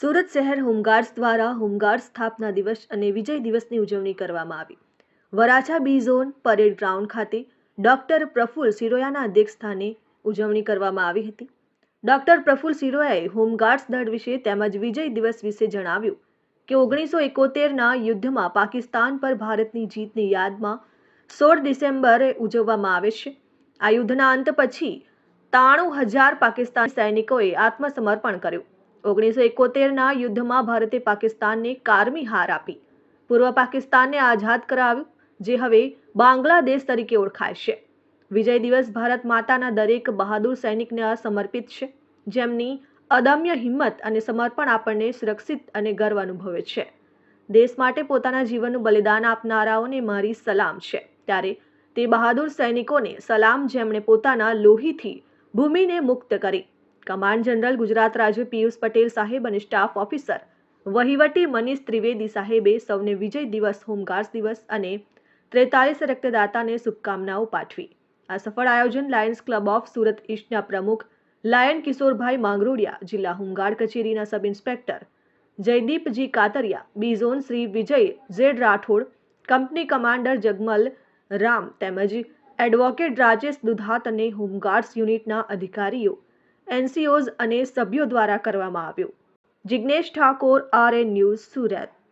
સુરત શહેર હોમગાર્ડ્સ દ્વારા હોમગાર્ડ સ્થાપના દિવસ અને વિજય દિવસની ઉજવણી કરવામાં આવી. Varachha B zone parade ground ખાતે ડોક્ટર પ્રફુલ સિરોયાના અધ્યક્ષસ્થાને ઉજવણી કરવામાં આવી હતી. ડોક્ટર પ્રફુલ સિરોયાએ હોમગાર્ડ્સ દળ વિશે તેમજ વિજય દિવસ વિશે જણાવ્યું કે ઓગણીસો એકોતેરના યુદ્ધમાં પાકિસ્તાન પર ભારતની જીતની યાદમાં સોળ ડિસેમ્બરે ઉજવવામાં આવે છે. આ યુદ્ધના અંત પછી ત્રાણું હજાર પાકિસ્તાની સૈનિકોએ આત્મસમર્પણ કર્યું. ઓગણીસો એકોતેરના યુદ્ધમાં ભારતે પાકિસ્તાનને કારમી હાર આપી. પૂર્વ પાકિસ્તાનને આઝાદ કરાવ્યું, જે હવે બાંગ્લાદેશ તરીકે ઓળખાય છે. વિજય દિવસ ભારત માતાના દરેક બહાદુર સૈનિકને સમર્પિત છે, જેમની અદમ્ય હિંમત અને સમર્પણ આપણને સુરક્ષિત અને ગર્વ અનુભવે છે. દેશ માટે પોતાના જીવનનું બલિદાન આપનારાઓને મારી સલામ છે, ત્યારે તે બહાદુર સૈનિકોને સલામ જેમણે પોતાના લોહીથી ભૂમિને મુક્ત કરી. કમાન્ડ જનરલ ગુજરાત રાજ્ય પિયુષ પટેલ સાહેબ અને સ્ટાફ ઓફિસર વહીવટી મનીષ ત્રિવેદી સાહેબે સૌને વિજય દિવસ, હોમગાર્ડ્સ દિવસ અને ત્રેતાલીસ રક્તદાતાને શુભકામનાઓ પાઠવી. આ સફળ આયોજન લાયન્સ ક્લબ ઓફ સુરત ઈસ્ટના પ્રમુખ લાયન કિશોરભાઈ માંગરોડિયા, જિલ્લા હોમગાર્ડ કચેરીના sub inspector Jaydeepji Katariya B zone Shri Vijay, Z Rathod, company commander Jagmal Ram તેમજ એડવોકેટ રાજેશ દુધાત અને હોમગાર્ડ્સ યુનિટના અધિકારીઓ એનસીઓઝ અને સભ્યો દ્વારા કરવામાં આવ્યું. Jignesh Thakor R N news Surat.